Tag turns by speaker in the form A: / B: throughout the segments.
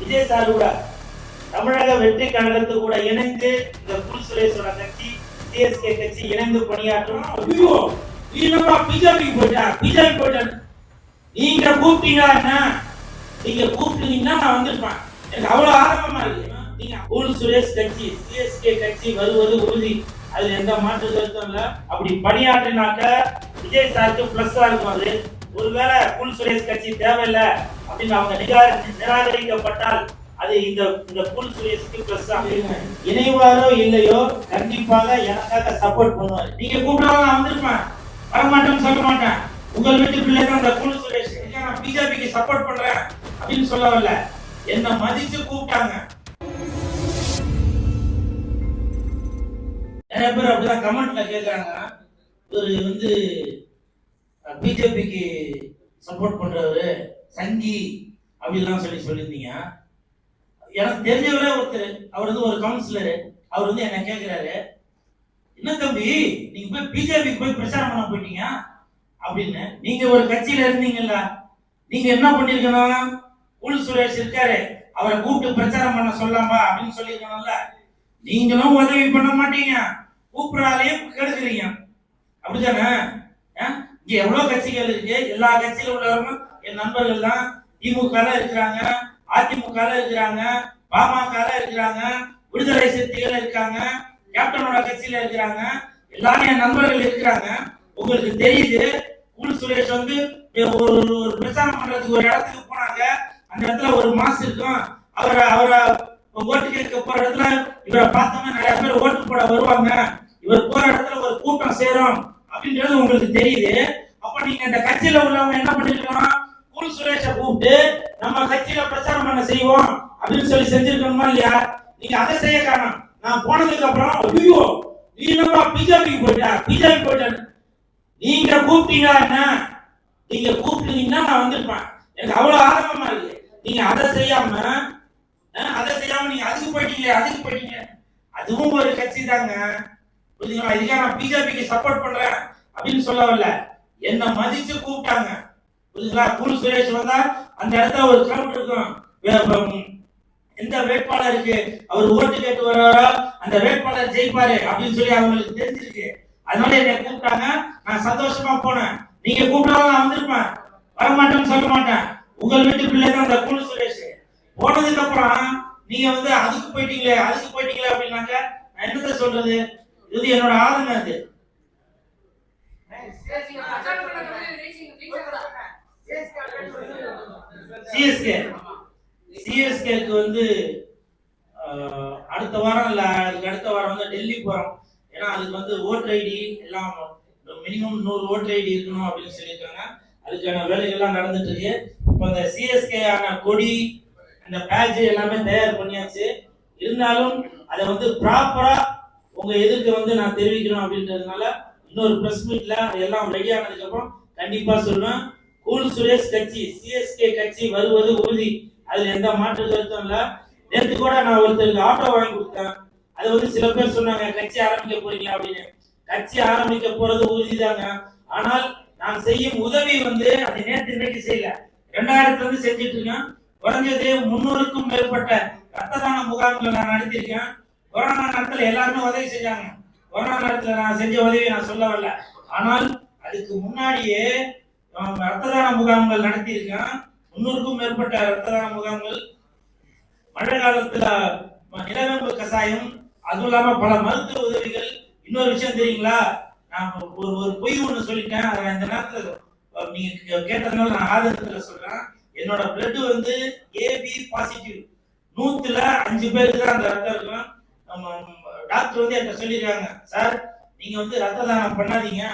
A: Vijay sir கூட தமிழக வெற்றி கழகத்து கூட இணைந்து இந்த புல் சுரேஷோட கட்சி சிஎஸ்கே கட்சி இணைந்து பணியாற்றணும்
B: ஐயோ நீ என்னப்பா போயிட்டா? பிஜேபி போயிட்ட. நீங்க கூப்பிட்டீங்களா என்ன? நீங்க கூப்பிட்டீங்கன்னா நான் வந்திருப்பேன். எனக்கு அவ்வளவு ஆர்வமா இருக்கு. நீங்க
A: புல் சுரேஷ் கட்சி சிஎஸ்கே கட்சி வருவது உறுதி. அது எந்த மாற்று கருத்தும் இல்லை. அப்படி பணியாற்றினாக்க விஜய் சாருக்கு பிளஸ்ஸா இருக்கும் அது. ஒருவேளை புல் சுரேஷ் கட்சி தேவையில்லை அப்படின்னு அவங்க நிரா- நிராகரிக்கப்பட்டால் அது இந்த இந்த புல் சுரேஷுக்கு பிளஸ் இணைவாரோ இல்லையோ கண்டிப்பாக எனக்காக சப்போர்ட் பண்ணுவாரு.
B: நீங்க கூப்பிட்டாலும் நான் வந்திருப்பேன். வரமாட்டேன்னு சொல்ல மாட்டேன். உங்கள் வீட்டு பிள்ளை தான் அந்த குழு சுரேஷ் நான் பிஜேபிக்கு சப்போர்ட் பண்றேன் அப்படின்னு சொல்ல வரல என்ன மதிச்சு கூப்பிட்டாங்க.
A: நிறைய பேர் அப்படிதான் கமெண்ட்ல கேக்குறாங்க. இவர் வந்து பிஜேபிக்கு சப்போர்ட் பண்றவரு சங்கி அப்படிலாம் சொல்லி சொல்லியிருந்தீங்க. எனக்கு தெரிஞ்சவரே ஒருத்தர். அவர் வந்து ஒரு கவுன்சிலரு அவர் வந்து என்ன கேட்கிறாரு என்ன தம்பி நீங்க போய் பிஜேபிக்கு போய் பிரச்சாரம் பண்ண போயிட்டீங்க? அப்படின்னு. நீங்க ஒரு கட்சியில இருந்தீங்கல்ல. நீங்க என்ன பண்ணிருக்கணும்? உள் சுரேஷ் இருக்காரு. அவரை கூப்பிட்டு பிரச்சாரம் பண்ண சொல்லாமா அப்படின்னு சொல்லியிருக்கணும்ல. நீங்களும் உதவி பண்ண மாட்டீங்க. கூப்பிடாலையும் கெடுக்குறீங்க. அப்படிதானே ஆ? இங்க எவ்வளவு கட்சிகள் இருக்கு? எல்லா கட்சியில உள்ளவரும் என் நண்பர்கள் தான் திமுக இருக்கிறாங்க அதிமுக இருக்கிறாங்க பாமக இருக்கிறாங்க விடுதலை சிறுத்தைகள் இருக்காங்க கேப்டனோட கட்சியில இருக்கிறாங்க எல்லாரும் என் நண்பர்கள் இருக்கிறாங்க. உங்களுக்கு தெரியுது உள் சுரேஷ் வந்து ஒரு ஒரு- ஒரு பிரச்சாரம் பண்றதுக்கு ஒரு இடத்துக்கு போனாங்க. அந்த இடத்துல ஒரு மாசு இருக்கும். அவரை அவரை ஓட்டு கேட்க போற இடத்துல இவரை பார்த்தோம்னா நிறைய பேர் ஓட்டு போட வருவாங்க. இவர் போற இடத்துல ஒரு கூட்டம் சேரும். அப்படின்றது உங்களுக்கு தெரியுது. அப்ப நீங்க இந்த கட்சியில உள்ளவங்க என்ன பண்ணிருக்கணும் குரு சுரேஷை கூப்பிட்டு நம்ம கட்சியில பிரச்சாரம் பண்ண செய்வோம் அப்படின்னு சொல்லி செஞ்சிருக்கணுமா இல்லையா? நீங்க அதை செய்ய காரணம். நான் போனதுக்கு அப்புறம்
B: ஐயோ நீ என்னப்பா பிஜேபிக்கு போயிட்டா? பிஜேபி போயிட்டா
A: நீங்க கூப்பிட்டீங்களா என்ன? நீங்க கூப்பிட்டீங்கன்னா நான் வந்திருப்பேன். எனக்கு அவ்வளவு ஆர்வமா இருக்கு. நீங்க அதை செய்யாம அதை செய்யாம நீங்க அதுக்கு போயிட்டீங்க அதுக்கு போயிட்டீங்க அதுவும் ஒரு கட்சி தாங்க. புரியுதுங்களா இதுக்காக நான் பிஜேபிக்கு சப்போர்ட் பண்றேன் அப்படின்னு சொல்ல வரல என்ன மதிச்சு கூப்பிட்டாங்க. புரியுதுங்களா குரு சுரேஷ் வந்தா அந்த இடத்துல ஒரு கிரௌட் இருக்கும். வே- வே- எந்த வேட்பாளருக்கு அவர் ஓட்டு கேட்டு வர்றாரோ அந்த வேட்பாளர் ஜெயிப்பாரு அப்படின்னு சொல்லி அவங்களுக்கு தெரிஞ்சிருக்கு. அதனால என்னை கூப்பிட்டாங்க. நான் சந்தோஷமா போனேன். நீங்க கூப்பிட்டாலும் நான் வந்திருப்பேன். வரமாட்டேன்னு சொல்ல மாட்டேன். உங்கள் வீட்டு பிள்ளை தான் அந்த குழு சுரேஷ். போனதுக்கு அப்புறம் நீங்க வந்து அதுக்கு போயிட்டீங்களே அதுக்கு போயிட்டீங்களே அப்படின்னாக்க நான் என்னத்த சொல்றது? இது என்னோட ஆதங்கம் அது. சிஎஸ்கே சிஎஸ்கேக்கு வந்து அடுத்த வாரம் இல்லை அதுக்கு அடுத்த வாரம் வந்து டெல்லி போகிறோம் ஏன்னா அதுக்கு வந்து ஓட்டர் ஐடி எல்லாம் மினிமம் நூறு ஓட்டர் ஐடி இருக்கணும் அப்படின்னு சொல்லியிருக்காங்க. அதுக்கான வேலைகள்லாம் நடந்துட்டு இருக்கு இப்போ அந்த சிஎஸ்கே ஆன கொடி அந்த பேட்ச் எல்லாமே தயார் பண்ணியாச்சு. இருந்தாலும் அதை வந்து ப்ராப்பராக உங்க எதிர்க்க வந்து நான் தெரிவிக்கணும் அப்படின்றதுனால இன்னொரு பிரஸ் மீட்ல எல்லாம் ரெடி ஆனதுக்கு அப்புறம் கண்டிப்பா சொல்லுவேன். கூல் சுரேஷ் கட்சி சிஎஸ்கே கட்சி வருவது உறுதி. அதுல எந்த மாற்று கருத்தும் இல்ல. நேற்று கூட நான் ஒருத்தருக்கு ஆட்டோ வாங்கி கொடுத்தேன். அது வந்து சில பேர் சொன்னாங்க கட்சி ஆரம்பிக்க போறீங்க அப்படின்னு. கட்சி ஆரம்பிக்க போறது உறுதிதாங்க. ஆனால் நான் செய்யும் உதவி வந்து அது நேற்று இன்னைக்கு செய்யல. ரெண்டாயிரத்துல இருந்து செஞ்சுட்டு இருக்கேன். குறைஞ்சது முன்னூறுக்கும் மேற்பட்ட ரத்த தான முகாம்களை நான் நடத்திருக்கேன் கொரோனா நேரத்தில் எல்லாருமே உதவி செஞ்சாங்க. கொரோனா நேரத்தில் நான் செஞ்ச உதவியை நான் சொல்ல வரல. ஆனால் அதுக்கு முன்னாடியே ரத்த தான முகாம்கள் நடத்தியிருக்கேன். முன்னூறுக்கும் மேற்பட்ட ரத்த தான முகாம்கள். மழை காலத்தில் நிலவேம்பு கசாயம் அதுவும் இல்லாமல் பல மருத்துவ உதவிகள். இன்னொரு விஷயம் தெரியுங்களா? நான் ஒரு ஒரு பொய் ஒன்று சொல்லிட்டேன். அதை இந்த நேரத்தில் நீங்கள் நீங்க கேட்டதுனால நான் ஆதரத்தில் சொல்றேன். என்னோட பிளட் வந்து ஏபி பாசிட்டிவ் நூத்துல அஞ்சு பேருக்கு தான் அந்த ரத்தம் இருக்கும். டாக்டர் வந்து என்கிட்ட சொல்லியிருக்காங்க சார் நீங்க வந்து ரத்த தானம் பண்ணாதீங்க.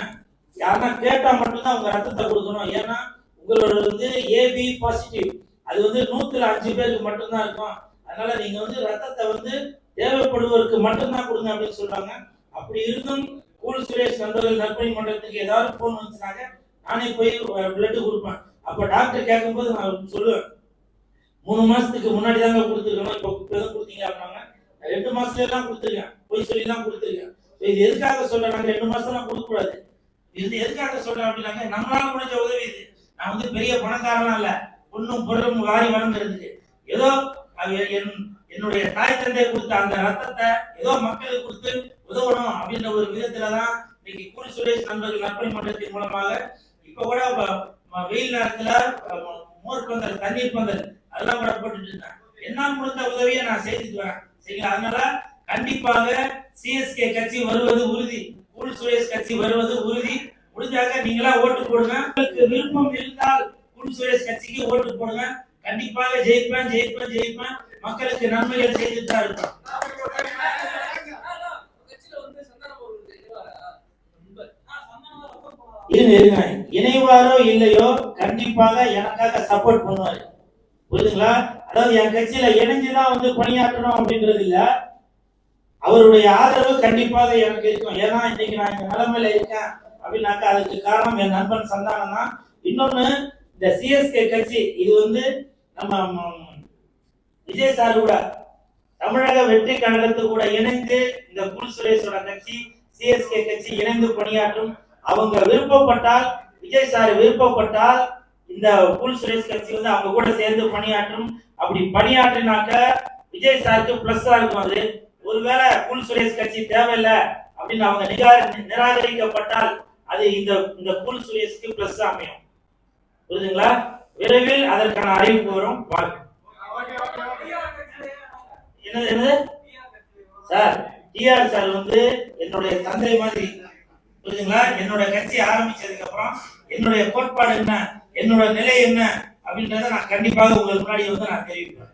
A: யாருன்னா கேட்டா மட்டும்தான் உங்க ரத்தத்தை கொடுக்கணும். ஏன்னா உங்களோட வந்து ஏபி பாசிட்டிவ் அது வந்து நூத்துல அஞ்சு பேருக்கு மட்டும்தான் இருக்கும். அதனால நீங்க வந்து ரத்தத்தை வந்து தேவைப்படுவதற்கு மட்டும்தான் கொடுங்க அப்படின்னு சொல்றாங்க. அப்படி இருந்தும் கூல் சுரேஷ் நண்பர்கள் நற்பணி மன்றத்துக்கு ஏதாவது போன் வந்துச்சுனாங்க நானே போய் பிளட்டு கொடுப்பேன். அப்ப டாக்டர் கேட்கும்போது நான் சொல்லுவேன். மூணு மாசத்துக்கு முன்னாடி தாங்க கொடுத்துருக்கணும். இப்போ கொடுத்தீங்க? அப்படின்னாங்க. ரெண்டு மாசத்துல தான் கொடுத்துருக்கேன். போய் சொல்லி தான் கொடுத்துருக்கேன் இது எதுக்காக சொல்றேன்? நாங்க ரெண்டு மாசம் கொடுக்க கூடாது இது எதுக்காக சொல்றேன் அப்படின்னாங்க நம்மளால முடிஞ்ச உதவி இது. நான் வந்து பெரிய பணக்காரலாம் இல்ல. பொண்ணும் பொருளும் வாரி வழங்குறதுக்கு. ஏதோ என் என்னுடைய தாய் தந்தை கொடுத்த அந்த ரத்தத்தை ஏதோ மக்களுக்கு கொடுத்து உதவணும் அப்படின்ற ஒரு விதத்துல தான் இன்னைக்கு கூலி சுரேஷ் நண்பர்கள் நற்பணி மன்றத்தின் மூலமாக இப்ப கூட வெயில் நேரத்துல மோர் பந்தல் தண்ணீர் பந்தல் அதெல்லாம் கூட போட்டுட்டு இருந்தேன் என்னால் முடிந்த உதவியை நான் செய்துட்டு வரேன் சரிங்களா? அதனால கண்டிப்பாக சிஎஸ்கே கட்சி வருவது உறுதி. கூலி சுரேஷ் கட்சி வருவது உறுதி. முடிஞ்சாக நீங்களா ஓட்டு போடுங்க. உங்களுக்கு விருப்பம் இருந்தால் கூலி சுரேஷ் கட்சிக்கு ஓட்டு போடுங்க. கண்டிப்பாக ஜெயிப்பேன் ஜெயிப்பேன் ஜெயிப்பேன். மக்களுக்கு நன்மைகள் செய்துட்டு தான் இருப்பேன் இருங்க இணைவாரோ இல்லையோ கண்டிப்பாக எனக்காக சப்போர்ட் பண்ணுவாரு. புரியுதுங்களா? அதாவது என் கட்சியில இணைஞ்சுதான் வந்து பணியாற்றணும் அப்படின்றது இல்லை. அவருடைய ஆதரவு கண்டிப்பாக எனக்கு இருக்கும். ஏன்னா இன்னைக்கு நான் இந்த நிலைமையில இருக்கேன். அப்படின்னாக்கா அதுக்கு காரணம் என் நண்பன் சந்தானம் தான். இன்னொன்னு இந்த சிஎஸ்கே கட்சி இது வந்து நம்ம விஜய் சார் கூட தமிழக வெற்றி கழகத்து கூட இணைந்து இந்த குல் சுரேஷோட கட்சி சிஎஸ்கே கட்சி இணைந்து பணியாற்றும் அவங்க விருப்பப்பட்டால் விஜய் சார் விருப்பப்பட்டால் இந்த குல் சுரேஷ் கட்சி வந்து அவங்க கூட சேர்ந்து பணியாற்றும். அப்படி பணியாற்றினாக்க விஜய் சாருக்கு பிளஸ் இருக்கும் அது. ஒருவேளை புல் சுரேஷ் கட்சி தேவையில்லை அப்படின்னு அவங்க நிராகரிக்கப்பட்டால் அது இந்த இந்த புல் சுரேஷ்க்கு பிளஸ் அமையும். புரியுதுங்களா விரைவில் அதற்கான அறிவிப்பு வரும். பார்க்க என்னது என்னது? சார் டிஆர் சார் வந்து என்னுடைய தந்தை மாதிரி. புரியுதுங்களா என்னோட கட்சி ஆரம்பிச்சதுக்கு அப்புறம் என்னுடைய கோட்பாடு என்ன? என்னோட நிலை என்ன? அப்படின்றத நான் கண்டிப்பாக உங்களுக்கு முன்னாடி வந்து நான் தெரிவிப்பேன்.